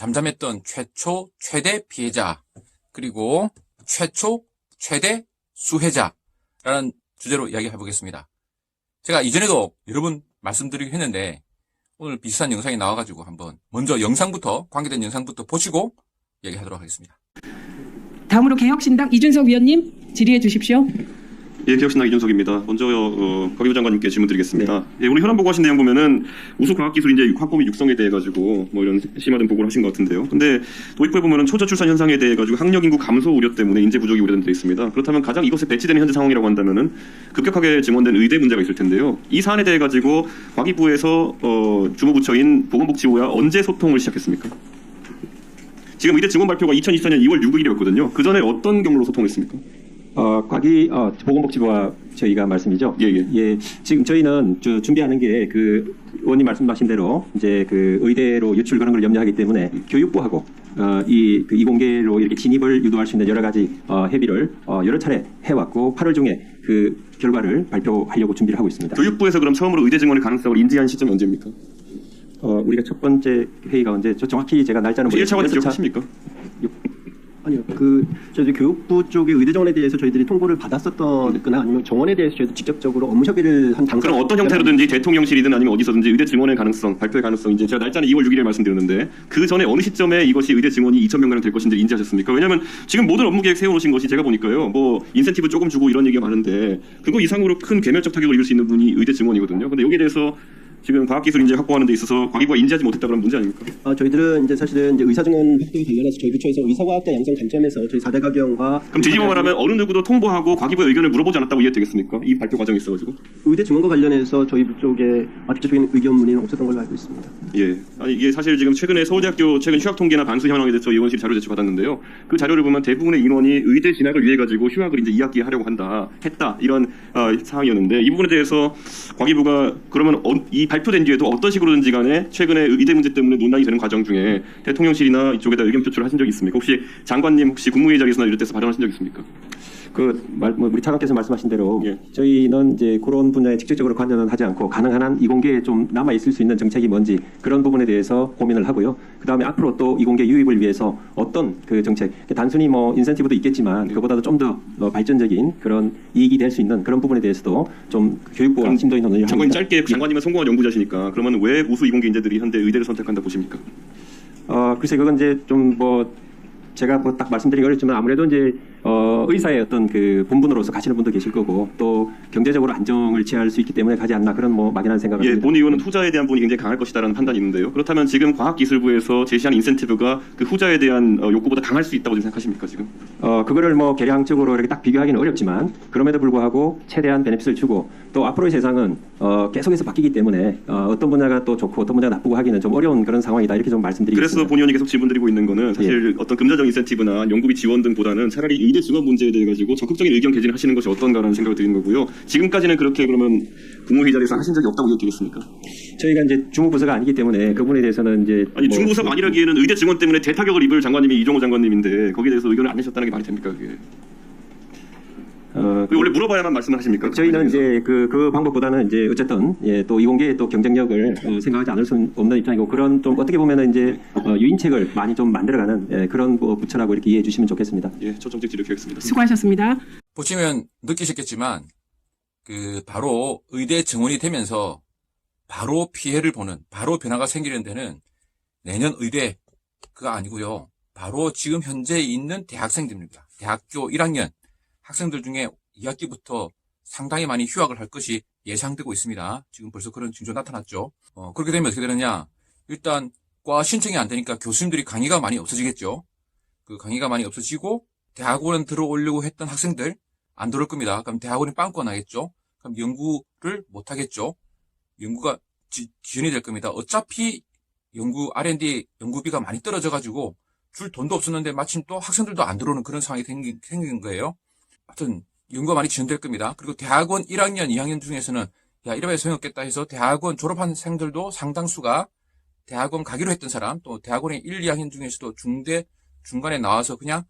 잠잠했던 최초 최대 피해자 그리고 최초 최대 수혜자라는 주제로 이야기해 보겠습니다. 제가 이전에도 여러 번 말씀드리긴 했는데 오늘 비슷한 영상이 나와가지고 한번 먼저 영상부터 관계된 영상부터 보시고 얘기하도록 하겠습니다. 다음으로 개혁신당 이준석 위원님 질의해 주십시오. 예, 개혁신당 이준석입니다. 먼저 어, 과기부 장관님께 질문드리겠습니다. 예, 오늘 현안 보고하신 내용 보면은 우수 과학기술 이제 학범위 육성에 대해 가지고 뭐 이런 심화된 보고를 하신 것 같은데요. 근데 도입부에 보면은 초저 출산 현상에 대해 가지고 학력 인구 감소 우려 때문에 인재 부족이 우려된 데 있습니다. 그렇다면 가장 이것에 배치되는 현재 상황이라고 한다면은 급격하게 증원된 의대 문제가 있을 텐데요. 이 사안에 대해 가지고 과기부에서 어, 주무부처인 보건복지부와 언제 소통을 시작했습니까? 지금 의대 증원 발표가 2024년 2월 6일이었거든요. 그 전에 어떤 경로로 소통했습니까? 어, 과기 어, 보건복지부와 저희가 말씀이죠. 예, 예. 지금 저희는 저 준비하는 게 그 의원님 말씀하신 대로 이제 그 의대로 유출 그런 걸 염려하기 때문에 교육부하고 어, 이 그 이공계로 이렇게 진입을 유도할 수 있는 여러 가지 어, 협의를 어, 여러 차례 해왔고 8월 중에 그 결과를 발표하려고 준비를 하고 있습니다. 교육부에서 그럼 처음으로 의대 증원의 가능성을 인지한 시점이 언제입니까? 어, 우리가 첫 번째 회의가 언제? 저 정확히 제가 날짜는 혹시 1차관님 모르겠어요. 기억하십니까? 아니요, 그 저희 교육부 쪽의 의대 정원에 대해서 저희들이 통보를 받았었거나 아니면 정원에 대해서 저희도 직접적으로 업무 협의를 한 당사. 그럼 어떤 형태로든지 대통령실이든 아니면 어디서든지 의대 증원의 가능성, 발표의 가능성 이제 제가 날짜는 2월 6일에 말씀드렸는데 그 전에 어느 시점에 이것이 의대 증원이 2천 명 가량 될 것인지 인지하셨습니까? 왜냐하면 지금 모든 업무 계획 세워놓으신 것이 제가 보니까요, 뭐 인센티브 조금 주고 이런 얘기가 많은데 그거 이상으로 큰 개멸적 타격을 입을 수 있는 분이 의대 증원이거든요. 근데 여기에 대해서 지금 과학기술 인재 확보하는 데 있어서 과기부가 인지하지 못했다 그런 문제 아닙니까? 아, 저희들은 이제 사실은 이제 의사 증원 확대 관련해서 저희 부처에서 의사과학자 양성 관점에서 저희 4대 가경과 그럼 뒤집어 말하면 어느 누구도 통보하고 과기부의 의견을 물어보지 않았다고 이해되겠습니까? 이 발표 과정에 있어가지고. 의대 증원과 관련해서 저희 부쪽에 아, 직접적인 의견 문의는 없었던 걸로 알고 있습니다. 예. 아니 이게 사실 지금 최근에 서울대학교 최근 휴학 통계나 반수 현황에 대해서 의원실 자료 제출 받았는데요. 그 자료를 보면 대부분의 인원이 의대 진학을 위해 가지고 휴학을 이제 2학기에 하려고 한다, 했다 이런 어, 상황이었는데 이 부분에 대해서 과기부가 그러면 어, 이 발표된 뒤에도 어떤 식으로든지 간에 최근에 의대 문제 때문에 논란이 되는 과정 중에 대통령실이나 이쪽에다 의견 표출을 하신 적 있습니까? 혹시 장관님 혹시 국무회의 자리에서나 이럴 때서 발언하신 적 있습니까? 그 말, 뭐 우리 차관께서 말씀하신 대로 예. 저희는 이제 그런 분야에 직접적으로 관여는 하지 않고 가능한 한 이공계에 좀 남아 있을 수 있는 정책이 뭔지 그런 부분에 대해서 고민을 하고요. 그 다음에 앞으로 또 이공계 유입을 위해서 어떤 그 정책 단순히 뭐 인센티브도 있겠지만 그보다도 좀 더 발전적인 그런 이익이 될 수 있는 그런 부분에 대해서도 좀 교육부와 그럼 심도 있는 논의를 장관님. 짧게 장관님은 성공한 연구자시니까 그러면 왜 우수 이공계 인재들이 현대 의대를 선택한다 보십니까? 어, 글쎄 그건 이제 좀 뭐 제가 뭐 딱 말씀드리기 어렵지만 아무래도 이제 어, 의사의 어떤 그 본분으로서 가시는 분도 계실 거고 또 경제적으로 안정을 취할 수 있기 때문에 가지 않나 그런 뭐 막연한 생각을 예. 본 의원은 후자에 대한 부분이 굉장히 강할 것이다라는 판단이 있는데요. 그렇다면 지금 과학기술부에서 제시한 인센티브가 그 후자에 대한 어, 욕구보다 강할 수 있다고 생각하십니까 지금? 어, 그거를 뭐 계량적으로 이렇게 딱 비교하기는 어렵지만 그럼에도 불구하고 최대한 베네핏을 주고 또 앞으로의 세상은 어, 계속해서 바뀌기 때문에 어, 떤 분야가 또 좋고 어떤 분야가 나쁘고 하기는 좀 어려운 그런 상황이다 이렇게 좀 그래서 말씀드리겠습니다. 본 의원이 계속 질문드리고 있는 거는 사실 어떤 금전적 인센티브나 연구비 지원 등보다는 차라리 의대 증원 문제에 대해 가지고 적극적인 의견 개진을 하시는 것이 어떤가라는 생각을 드리는 거고요. 지금까지는 그렇게 그러면 국무회의 자리에서 하신 적이 없다고 이해되겠습니까? 저희가 이제 주무부서가 아니기 때문에 그 부분에 대해서는 이제 아니 뭐 중부사가 아니라기에는 의대 증원 때문에 대타격을 입을 장관님이 이종호 장관님인데 거기에 대해서 의견을 안 내셨다는 게 말이 됩니까? 그게? 원래 물어봐야만 말씀을 하십니까? 저희는 이제 그, 그 방법보다는 이제 어쨌든 예, 또 이공계의 또 경쟁력을 어, 생각하지 않을 수 없는 입장이고 그런 좀 어떻게 보면은 이제 어, 유인책을 많이 좀 만들어가는 예, 그런 뭐 부처라고 이렇게 이해해 주시면 좋겠습니다. 예, 첫 정책 지력하겠습니다. 수고하셨습니다. 보시면 느끼셨겠지만 그 바로 의대 증원이 되면서 바로 피해를 보는 바로 변화가 생기는 데는 내년 의대 그가 아니고요. 바로 지금 현재 있는 대학생들입니다. 대학교 1학년 학생들 중에 2학기부터 상당히 많이 휴학을 할 것이 예상되고 있습니다. 지금 벌써 그런 징조 나타났죠. 어, 그렇게 되면 어떻게 되느냐? 일단 과 신청이 안 되니까 교수님들이 강의가 많이 없어지겠죠. 그 강의가 많이 없어지고 대학원 들어오려고 했던 학생들 안 들어올 겁니다. 그럼 대학원이 빵꾸 나겠죠. 그럼 연구를 못 하겠죠. 연구가 지, 지연이 될 겁니다. 어차피 연구 R&D 연구비가 많이 떨어져 가지고 줄 돈도 없었는데 마침 또 학생들도 안 들어오는 그런 상황이 생긴, 생긴 거예요. 하여튼 연구가 많이 지연될 겁니다. 그리고 대학원 1학년, 2학년 중에서는 야 이러면 소용없겠다 해서 대학원 졸업한 생들도 상당수가 대학원 가기로 했던 사람 또 대학원의 1, 2학년 중에서도 중대 중간에 나와서 그냥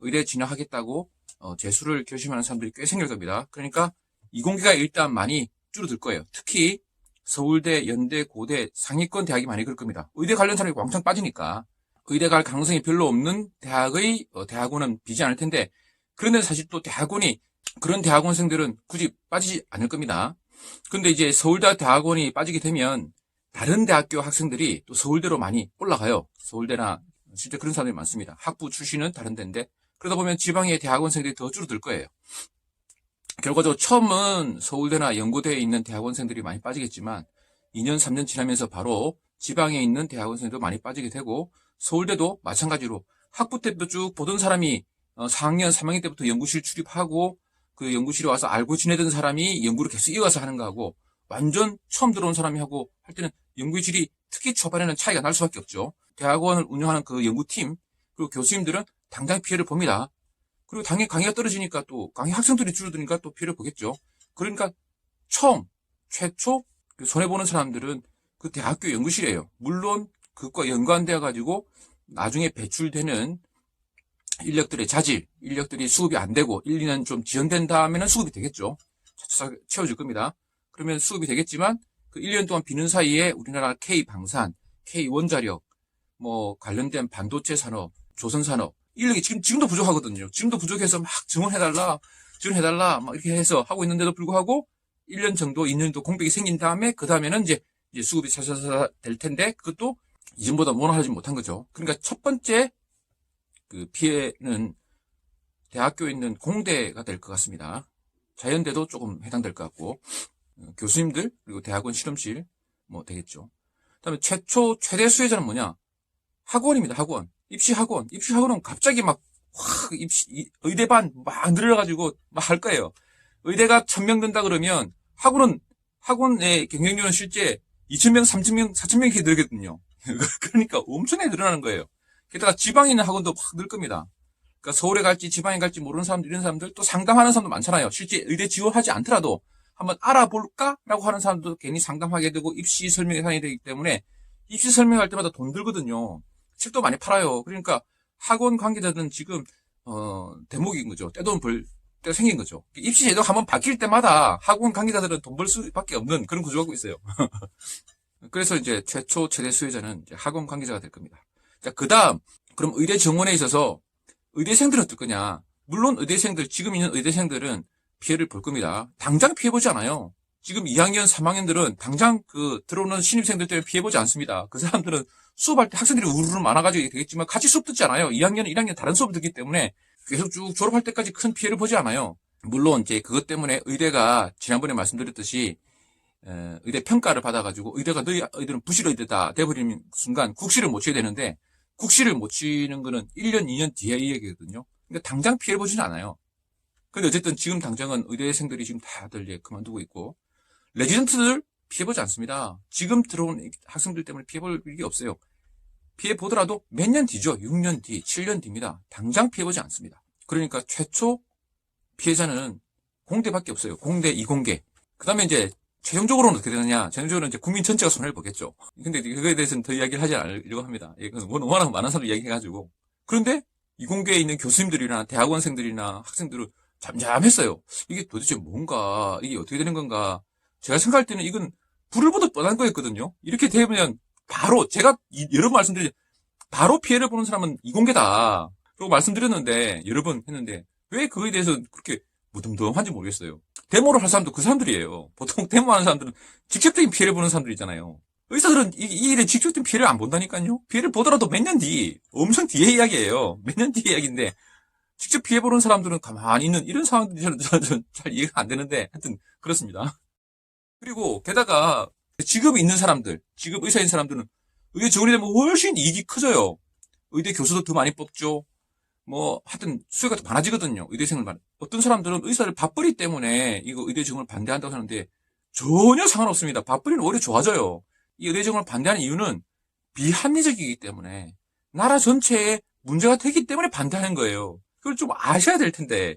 의대 진학하겠다고 어, 재수를 결심하는 사람들이 꽤 생길 겁니다. 그러니까 이공계가 일단 많이 줄어들 거예요. 특히 서울대, 연대, 고대, 상위권 대학이 많이 그럴 겁니다. 의대 관련 사람이 왕창 빠지니까 의대 갈 가능성이 별로 없는 대학의 어, 대학원은 비지 않을 텐데 그런데 사실 또 대학원이 그런 대학원생들은 굳이 빠지지 않을 겁니다. 근데 이제 서울대 대학원이 빠지게 되면 다른 대학교 학생들이 또 서울대로 많이 올라가요. 서울대나 실제 그런 사람들이 많습니다. 학부 출신은 다른 데인데 그러다 보면 지방의 대학원생들이 더 줄어들 거예요. 결과적으로 처음은 서울대나 연고대에 있는 대학원생들이 많이 빠지겠지만 2년, 3년 지나면서 바로 지방에 있는 대학원생도 많이 빠지게 되고 서울대도 마찬가지로 학부 때부터 쭉 보던 사람이 어, 4학년, 3학년 때부터 연구실 출입하고 그 연구실에 와서 알고 지내던 사람이 연구를 계속 이어가서 하는 거하고 완전 처음 들어온 사람이 하고 할 때는 연구실이 특히 초반에는 차이가 날 수밖에 없죠. 대학원을 운영하는 그 연구팀 그리고 교수님들은 당장 피해를 봅니다. 그리고 당연히 강의가 떨어지니까 또 강의 학생들이 줄어드니까 또 피해를 보겠죠. 그러니까 처음 최초 그 손해 보는 사람들은 그 대학교 연구실이에요. 물론 그것과 연관되어 가지고 나중에 배출되는 인력들의 자질, 인력들이 수급이 안 되고 1, 2년 좀 지연된 다음에는 수급이 되겠죠. 차차 채워줄 겁니다. 그러면 수급이 되겠지만 그 1년 동안 비는 사이에 우리나라 K 방산, K 원자력, 뭐 관련된 반도체 산업, 조선 산업 인력이 지금 지금도 부족하거든요. 지금도 부족해서 막 지원해달라, 지원해달라 막 이렇게 해서 하고 있는데도 불구하고 1년 정도, 2년 정도 공백이 생긴 다음에 그 다음에는 이제 이제 수급이 차차차 될 텐데 그것도 이전보다 원활하지 못한 거죠. 그러니까 첫 번째 그 피해는 대학교에 있는 공대가 될 것 같습니다. 자연대도 조금 해당될 것 같고 어, 교수님들 그리고 대학원 실험실 뭐 되겠죠. 그다음에 최초 최대 수혜자는 뭐냐? 학원입니다. 학원 입시 학원 입시 학원은 갑자기 막 확 입시 이- 의대반 막 늘어가지고 막 할 거예요. 의대가 1000명 된다 그러면 학원은 학원의 경쟁률은 실제 2,000명, 3,000명, 4,000명 이렇게 늘거든요. 그러니까 엄청나게 늘어나는 거예요. 게다가 지방에 있는 학원도 확 늘 겁니다. 그러니까 서울에 갈지 지방에 갈지 모르는 사람들, 이런 사람들 또 상담하는 사람도 많잖아요. 실제 의대 지원하지 않더라도 한번 알아볼까라고 하는 사람도 괜히 상담하게 되고 입시 설명 예산이 되기 때문에 입시 설명할 때마다 돈 들거든요. 책도 많이 팔아요. 그러니까 학원 관계자들은 지금 어, 대목인 거죠. 떼돈 벌 때가 생긴 거죠. 입시 제도 한번 바뀔 때마다 학원 관계자들은 돈 벌 수밖에 없는 그런 구조가 고 있어요. 그래서 이제 최초 최대 수혜자는 이제 학원 관계자가 될 겁니다. 자, 그 다음, 그럼 의대 정원에 있어서 의대생들은 어떨 거냐? 물론 의대생들, 지금 있는 의대생들은 피해를 볼 겁니다. 당장 피해보지 않아요. 지금 2학년, 3학년들은 당장 그 들어오는 신입생들 때문에 피해보지 않습니다. 그 사람들은 수업할 때 학생들이 우르르 많아가지고 되겠지만 같이 수업 듣지 않아요. 2학년, 1학년 다른 수업을 듣기 때문에 계속 쭉 졸업할 때까지 큰 피해를 보지 않아요. 물론 이제 그것 때문에 의대가 지난번에 말씀드렸듯이 에, 의대 평가를 받아가지고 의대가 너희 의대는 부실 의대다 돼버리는 순간 국시를 못 쳐야 되는데 국시를 못 치는 거는 1년, 2년 뒤에 이 얘기거든요. 그러니까 당장 피해 보지는 않아요. 근데 어쨌든 지금 당장은 의대생들이 지금 다들 이제 그만두고 있고 레지던트들 피해 보지 않습니다. 지금 들어온 학생들 때문에 피해 볼 일이 없어요. 피해 보더라도 몇 년 뒤죠. 6년 뒤, 7년 뒤입니다. 당장 피해 보지 않습니다. 그러니까 최초 피해자는 공대밖에 없어요. 공대, 이공계. 그 다음에 이제 최종적으로는 어떻게 되느냐? 최종적으로는 이제 국민 전체가 손해를 보겠죠. 근데 그거에 대해서는 더 이야기를 하지 않으려고 합니다. 예, 그건 워낙 많은 사람들이 이야기해가지고. 그런데 이공계에 있는 교수님들이나 대학원생들이나 학생들은 잠잠했어요. 이게 도대체 뭔가, 이게 어떻게 되는 건가. 제가 생각할 때는 이건 불을 보듯 뻔한 거였거든요. 이렇게 되면 바로, 제가 이- 여러 번 말씀드린, 바로 피해를 보는 사람은 이공계다. 라고 말씀드렸는데, 여러 번 했는데, 왜 그거에 대해서 그렇게 무덤덤한지 모르겠어요. 데모를 할 사람도 그 사람들이에요. 보통 데모하는 사람들은 직접적인 피해를 보는 사람들이잖아요. 의사들은 이, 이 일에 직접적인 피해를 안 본다니까요. 피해를 보더라도 몇 년 뒤, 엄청 뒤의 이야기예요. 몇 년 뒤의 이야기인데 직접 피해 보는 사람들은 가만히 있는 이런 상황들이 저는, 저는, 잘 이해가 안 되는데 하여튼 그렇습니다. 그리고 게다가 직업이 있는 사람들, 직업 의사인 사람들은 의대 지원이 되면 훨씬 이익이 커져요. 의대 교수도 더 많이 뽑죠. 뭐 하여튼 수요가 더 많아지거든요. 의대생을 만 어떤 사람들은 의사를 밥벌이 때문에 이거 의대 지원을 반대한다고 하는데 전혀 상관없습니다. 밥벌이는 오히려 좋아져요. 이 의대 지원을 반대하는 이유는 비합리적이기 때문에 나라 전체에 문제가 되기 때문에 반대하는 거예요. 그걸 좀 아셔야 될 텐데